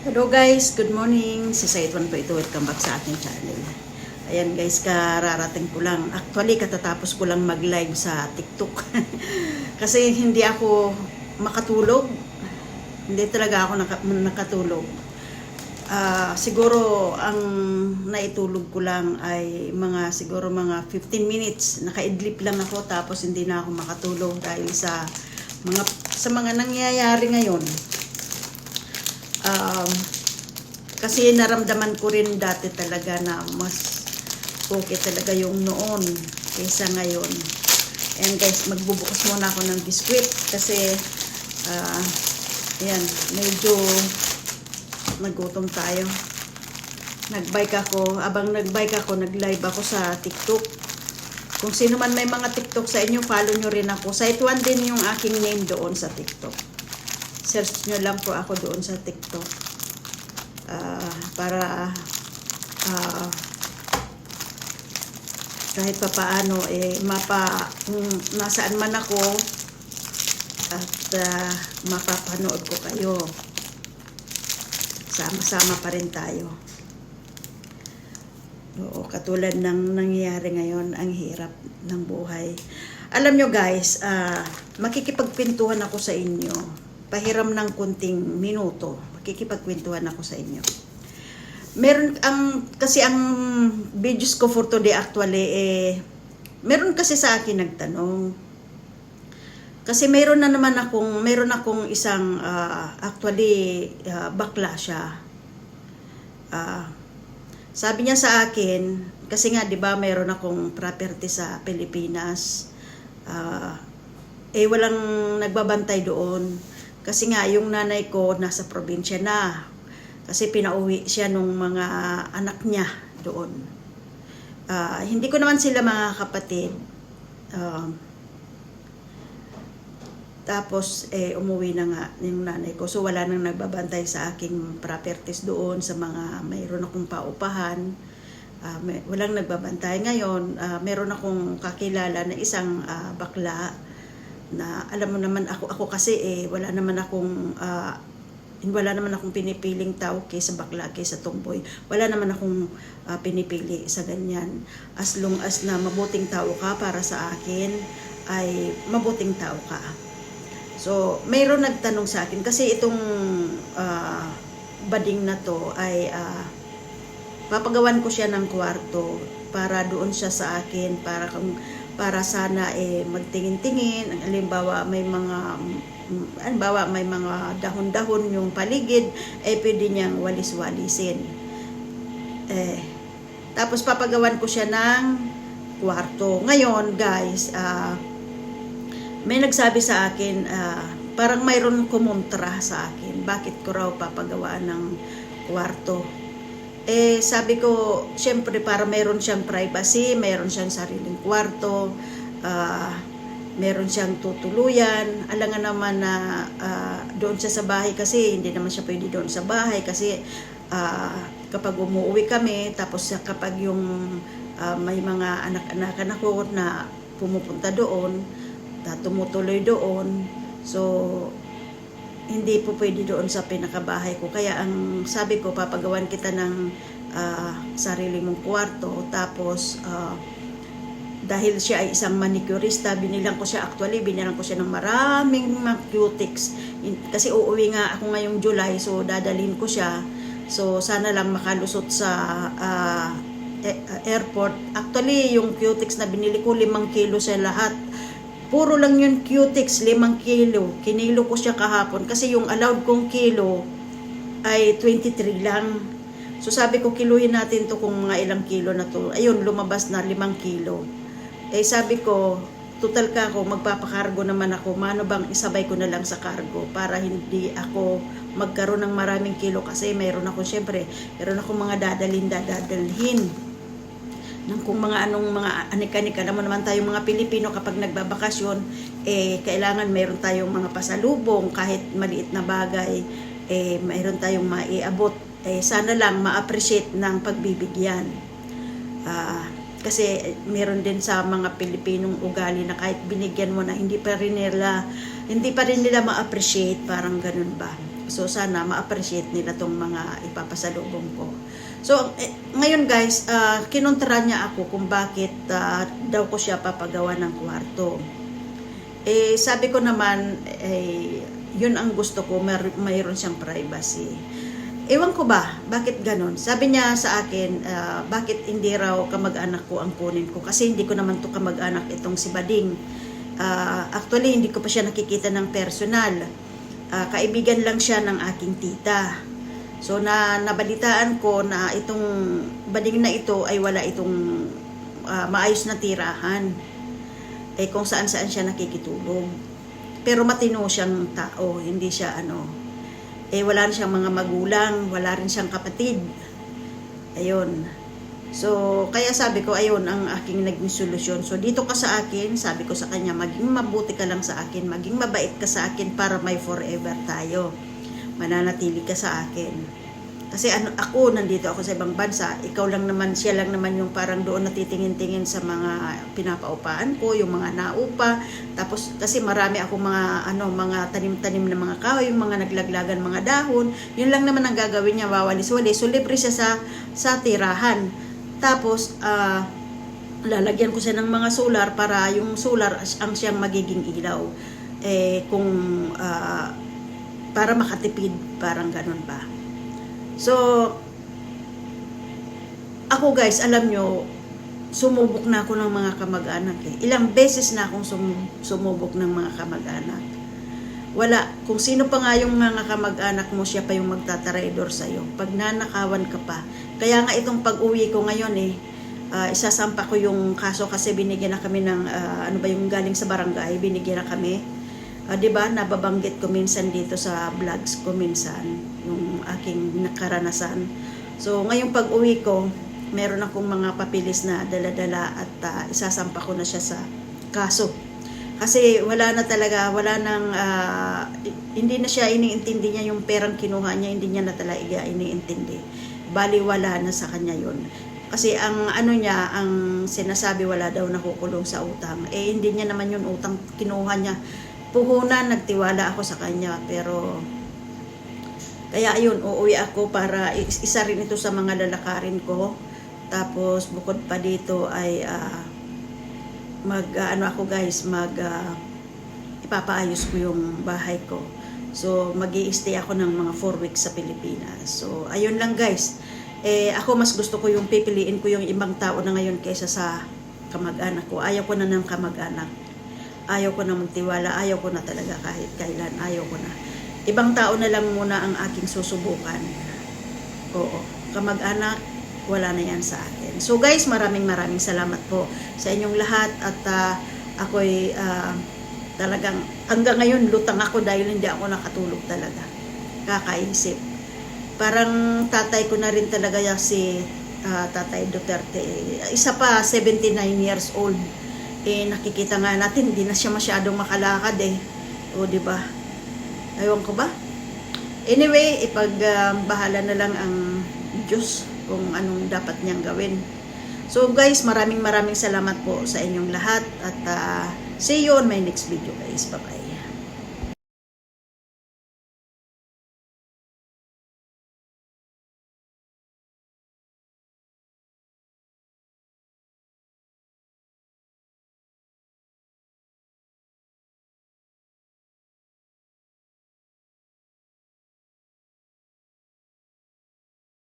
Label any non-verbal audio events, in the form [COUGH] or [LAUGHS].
Hello guys, good morning. Si Saitwan po ito. Welcome back sa ating channel. Ayan guys, kararating ko lang. Actually, katatapos ko lang mag-live sa TikTok. [LAUGHS] Kasi hindi ako makatulog. Hindi talaga ako naka- nakatulog. Ah, siguro ang naitulog ko lang ay mga siguro mga 15 minutes. Nakaidlip lang ako tapos hindi na ako makatulog dahil sa mga sa mga nangyayari ngayon. Um, kasi naramdaman ko rin dati talaga na mas okay talaga yung noon kaysa ngayon. And guys, magbubukas muna ako ng biskwit kasi ah, ayan, medyo nagutom tayo. Nagbike ako, abang nagbike ako, nag-live ako sa TikTok. Kung sino man may mga TikTok sa inyo, follow nyo rin ako. Site 1 din yung aking name doon sa TikTok. Search nyo lang po ako doon sa TikTok. Ah, para ah, kahit pa paano eh mapa nasaan man ako at ah, mapapanood ko kayo. Sama-sama pa rin tayo. Oo katulad ng nangyayari ngayon ang hirap ng buhay. Alam nyo guys ah, makikipagpintuhan ako sa inyo pahiram ng kunting minuto. Makikipagkwentuhan ako sa inyo. Meron ang kasi ang videos ko for today actually eh meron kasi sa akin nagtanong. Kasi meron na naman akong meron akong isang ah, actually ah, bakla siya. Ah, sabi niya sa akin kasi nga 'di ba meron akong property sa Pilipinas. Ah, eh walang nagbabantay doon kasi nga yung nanay ko nasa probinsya na kasi pinauwi siya nung mga anak niya doon. Ah, hindi ko naman sila mga kapatid. Ah, tapos eh umuwi na nga yung nanay ko. So wala nang nagbabantay sa aking properties doon sa mga mayroon akong paupahan. Ah, may, walang nagbabantay ngayon. ah, meron akong kakilala na isang ah, bakla na alam mo naman ako ako kasi eh wala naman akong ah, wala naman akong pinipiling tao kaysa bakla kaysa tomboy. Wala naman akong ah, pinipili sa ganyan. As long as na mabuting tao ka para sa akin ay mabuting tao ka. So, mayroon nagtanong sa akin kasi itong ah, bading na to ay ah, papagawan ko siya ng kwarto para doon siya sa akin para kung para sana eh magtingin-tingin halimbawa may mga halimbawa may mga dahon-dahon yung paligid eh pwede niyang walis-walisin eh tapos papagawan ko siya ng kwarto ngayon guys ah may nagsabi sa akin, ah, parang mayroon kumontra sa akin. Bakit ko raw papagawaan ng kwarto? Eh, sabi ko, syempre para mayroon siyang privacy, mayroon siyang sariling kwarto, ah, meron siyang tutuluyan. Alangan naman na ah, doon siya sa bahay kasi hindi naman siya pwede doon sa bahay kasi ah, kapag umuwi kami, tapos kapag yung ah, may mga anak-anakan ako na pumupunta doon, tumutuloy doon. So, hindi po pwede doon sa pinakabahay ko. Kaya ang sabi ko, papagawan kita ng ah, sarili mong kwarto. Tapos, ah, dahil siya ay isang manicurista, binilang ko siya actually, binilang ko siya ng maraming cutics. Kasi uuwi nga ako ngayong July, so dadalhin ko siya. So, sana lang makalusot sa e- airport. Actually, yung cutics na binili ko, limang kilo siya lahat. Puro lang yun cutics, limang kilo. Kinilo ko siya kahapon kasi yung allowed kong kilo ay 23 lang. So sabi ko, kiluhin natin to kung mga ilang kilo na to. Ayun, lumabas na limang kilo. Eh sabi ko, total ka ako, magpapakargo naman ako. Mano bang isabay ko na lang sa cargo para hindi ako magkaroon ng maraming kilo kasi mayroon ako, syempre, mayroon ako mga dadalhin, dadalhin ng kung mga anong mga anika-anika naman naman tayong mga Pilipino kapag nagbabakasyon eh kailangan mayroon tayong mga pasalubong kahit maliit na bagay eh mayroon tayong maiabot. Eh sana lang ma-appreciate ng pagbibigyan. Ah, kasi meron din sa mga Pilipinong ugali na kahit binigyan mo na hindi pa rin nila hindi pa rin nila ma-appreciate parang ganun ba. So sana ma-appreciate nila tong mga ipapasalubong ko. So eh, ngayon guys, ah, kinontra niya ako kung bakit ah, daw ko siya papagawa ng kwarto. Eh sabi ko naman eh yun ang gusto ko, mer- mayroon siyang privacy. Ewan ko ba, bakit ganon? Sabi niya sa akin, ah, bakit hindi raw kamag-anak ko ang kunin ko? Kasi hindi ko naman to kamag-anak itong si Bading. Ah, actually, hindi ko pa siya nakikita ng personal. Ah, kaibigan lang siya ng aking tita. So, na nabalitaan ko na itong Bading na ito ay wala itong ah, maayos na tirahan. Eh, kung saan-saan siya nakikitulog. Pero matino siyang tao, hindi siya ano, eh wala rin siyang mga magulang, wala rin siyang kapatid. Ayun. So, kaya sabi ko, ayun ang aking naging solusyon. So, dito ka sa akin, sabi ko sa kanya, maging mabuti ka lang sa akin, maging mabait ka sa akin para may forever tayo. Mananatili ka sa akin. Kasi ano, ako, nandito ako sa ibang bansa, ikaw lang naman, siya lang naman yung parang doon natitingin-tingin sa mga pinapaupaan ko, yung mga naupa. Tapos, kasi marami ako mga, ano, mga tanim-tanim na mga kahoy, yung mga naglaglagan mga dahon. Yun lang naman ang gagawin niya, wawalis-walis. So, libre siya sa, sa tirahan. Tapos, ah, lalagyan ko siya ng mga solar para yung solar ang siyang magiging ilaw. Eh, kung, ah, para makatipid, parang ganun ba. So, ako guys, alam nyo, sumubok na ako ng mga kamag-anak eh. Ilang beses na akong sum- sumubok ng mga kamag-anak. Wala. Kung sino pa nga yung mga kamag-anak mo, siya pa yung magtatarador sa'yo. Pag nanakawan ka pa. Kaya nga itong pag-uwi ko ngayon eh, ah, isasampa ko yung kaso kasi binigyan na kami ng, ah, ano ba yung galing sa barangay, binigyan na kami. Ah, 'di ba nababanggit ko minsan dito sa vlogs ko minsan yung aking nakaranasan. So ngayong pag-uwi ko, meron akong mga papilis na dala-dala at ah, isasampa ko na siya sa kaso. Kasi wala na talaga, wala nang ah, hindi na siya iniintindi niya yung perang kinuha niya, hindi niya na talaga iniintindi. Bali wala na sa kanya 'yon. Kasi ang ano niya, ang sinasabi wala daw nakukulong sa utang. Eh hindi niya naman yung utang kinuha niya puhunan, nagtiwala ako sa kanya. Pero, kaya ayun, uuwi ako para is- isa rin ito sa mga lalakarin ko. Tapos, bukod pa dito ay ah, mag, ah, ano ako guys, mag, ah, ipapaayos ko yung bahay ko. So, mag stay ako ng mga 4 weeks sa Pilipinas. So, ayun lang guys. Eh, ako mas gusto ko yung pipiliin ko yung ibang tao na ngayon kaysa sa kamag-anak ko. Ayaw ko na ng kamag-anak ayaw ko na magtiwala, ayaw ko na talaga kahit kailan, ayaw ko na. Ibang tao na lang muna ang aking susubukan. Oo, kamag-anak, wala na yan sa akin. So guys, maraming maraming salamat po sa inyong lahat at ah, ako'y ah, talagang hanggang ngayon lutang ako dahil hindi ako nakatulog talaga. Kakaisip. Parang tatay ko na rin talaga si ah, Tatay Duterte. Isa pa, 79 years old eh nakikita nga natin hindi na siya masyadong makalakad eh. O di ba? Aywan ko ba? Anyway, ipag ah, bahala na lang ang Diyos kung anong dapat niyang gawin. So guys, maraming maraming salamat po sa inyong lahat at ah, see you on my next video guys. Bye-bye.